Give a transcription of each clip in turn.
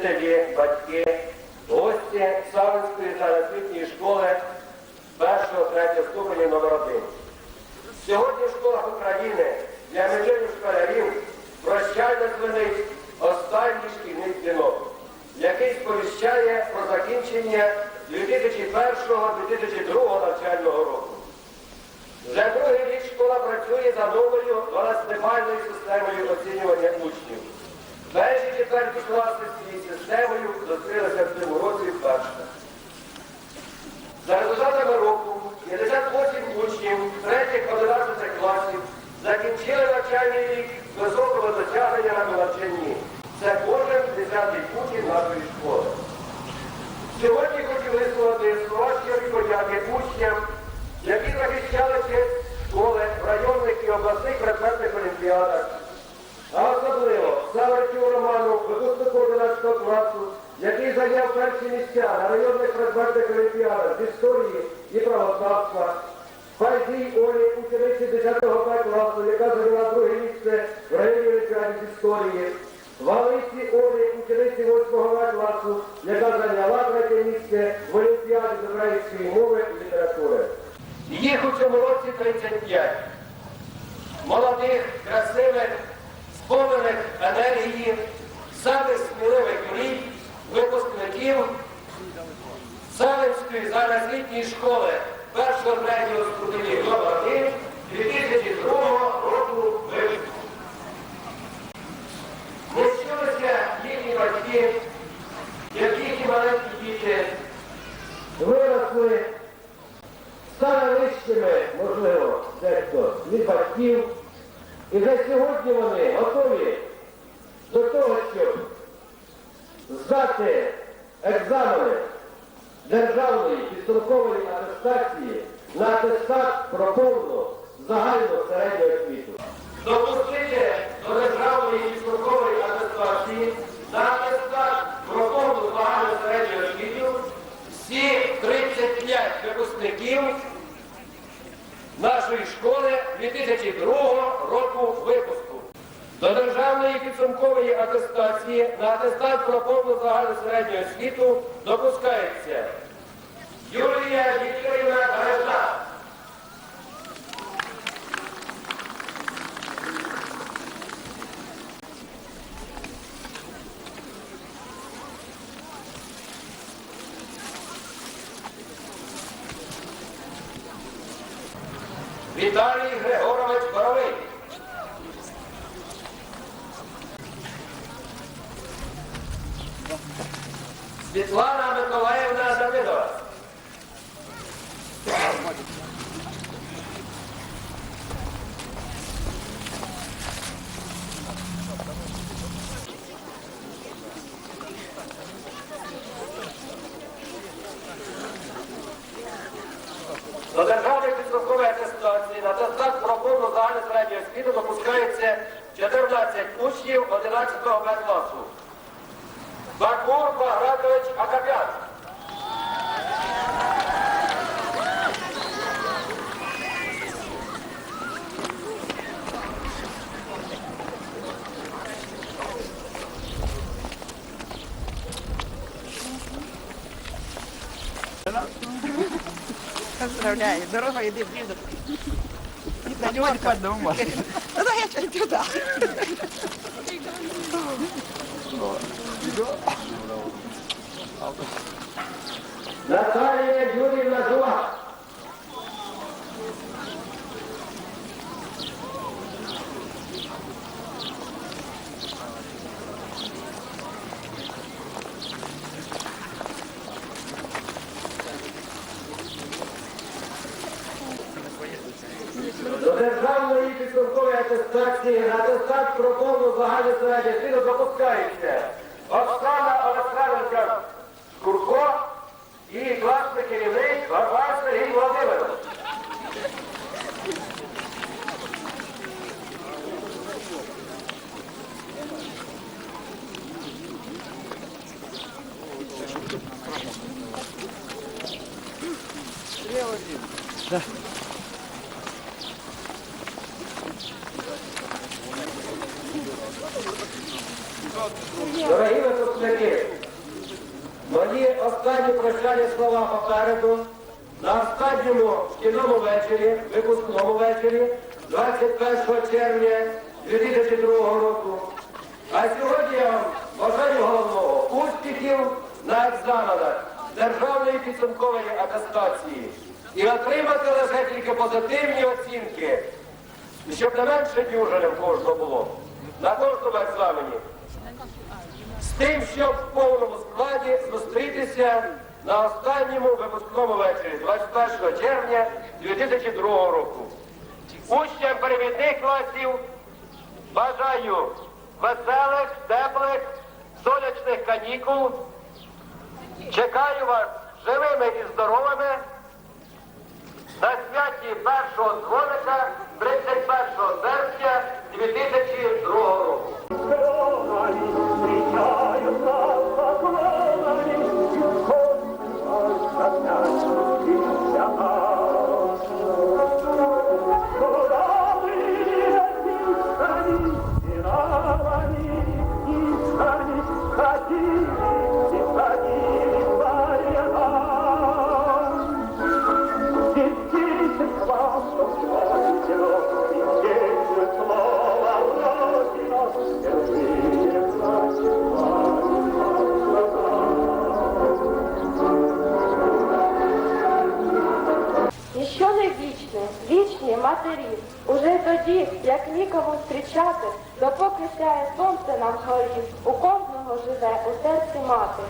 вчителі, батьки, гості Савинської загальноосвітньої школи 1-3 ступені номер 1 Сьогодні в школах України для мільйонів школярів прощально дзвонить останній шкільний дзвінок, який сповіщає про закінчення 2001-2002 навчального року. Вже другий рік школа працює за новою 12-мальною системою оцінювання учнів. Перші четверті класи з цією системою зустрілися в цьому році вперше. За результатами року 58 учнів 3-11 класів закінчили навчальний рік з високими досягненнями у навчанні. Це кожен десятий учень нашої школи. Сьогодні хочу висловити щирої подяки учням, які захищали честь школи в районних і обласних предметних олімпіадах. 11 класу, який зайняв перші місця на районних предметних олімпіадах з історії і православства. Файзій Олі, учениці 10 Б класу, яка зайняла друге місце в районній олімпіаді з історії. Валиці Олі, учениці 8 В класу, яка зайняла третє місце в олімпіаді з української мови і літератури. Їх у цьому році 35 молодих, красивих, сповнених енергії, самих сміливих мрій, випускників Салинської загальноосвітньої школи 1-3 ступені номер 1 2002 року випуску. Не вчилися їхні батьки, як їхні маленькі діти, виросли стали вищими, можливо, дехто від батьків. І вже сьогодні вони готові до того, щоб здати екзамени державної підсумкової атестації на атестат про повну загальну середню освіту. Допустити до державної підсумкової атестації на атестат про повну загальну середню освіту всі 35 випускників нашої школи 2002 року. До державної підсумкової атестації на атестат про повну загальну середню освіту допускається Юлія Вікторівна Гарежна. Віталій Григорович Боровий. Світлана Миколаївна Давидова. До державної підсумкової атестації на атестат про повну загальну середню освіту допускається 14 учнів 11 Б класу. Бакур Багратович Акопян. Поздравляю, дорога йди близок. Подумай, подумай. Ну, я тебе туда. لقد يجري مدوح атестації на атестат про повну загальну середню освіту допускається Дорогі випускники, мої останні прощальні слова попереду. На останньому шкільному вечорі, випускному вечорі, 21 червня 2002 року. А сьогодні я вам бажаю головного успіхів на екзаменах державної підсумкової атестації і отримати лише тільки позитивні оцінки, щоб не менше дюжини в кожного було на кожному екзамені. Тим, щоб в повному складі зустрітися на останньому випускному вечорі 21 червня 2002 року. Учням перевідних класів бажаю веселих, теплих, сонячних канікул. Чекаю вас живими і здоровими на святі першого дзвоника 31 серпня 2002 року. Сяє нам на у кожного живе у серці мати.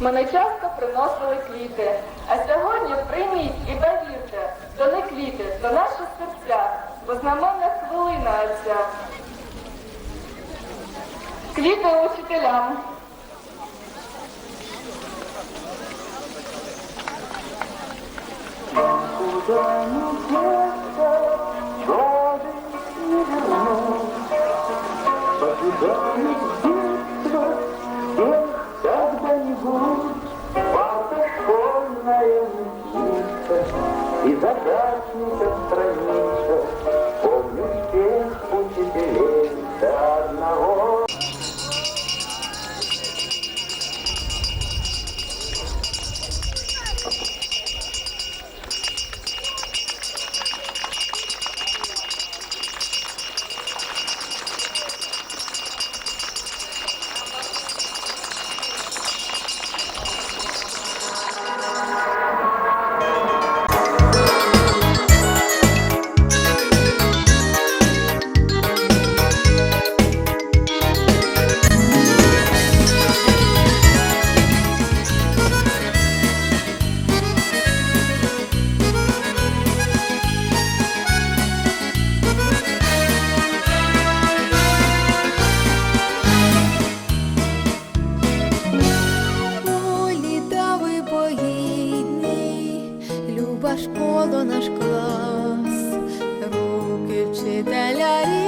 Мене часто приносили квіти, а сьогодні прийміть і повірте, то не квіти, то наші серця, бо знаменна хвилина ця. Квіти учителям. И страница, помню Dedeler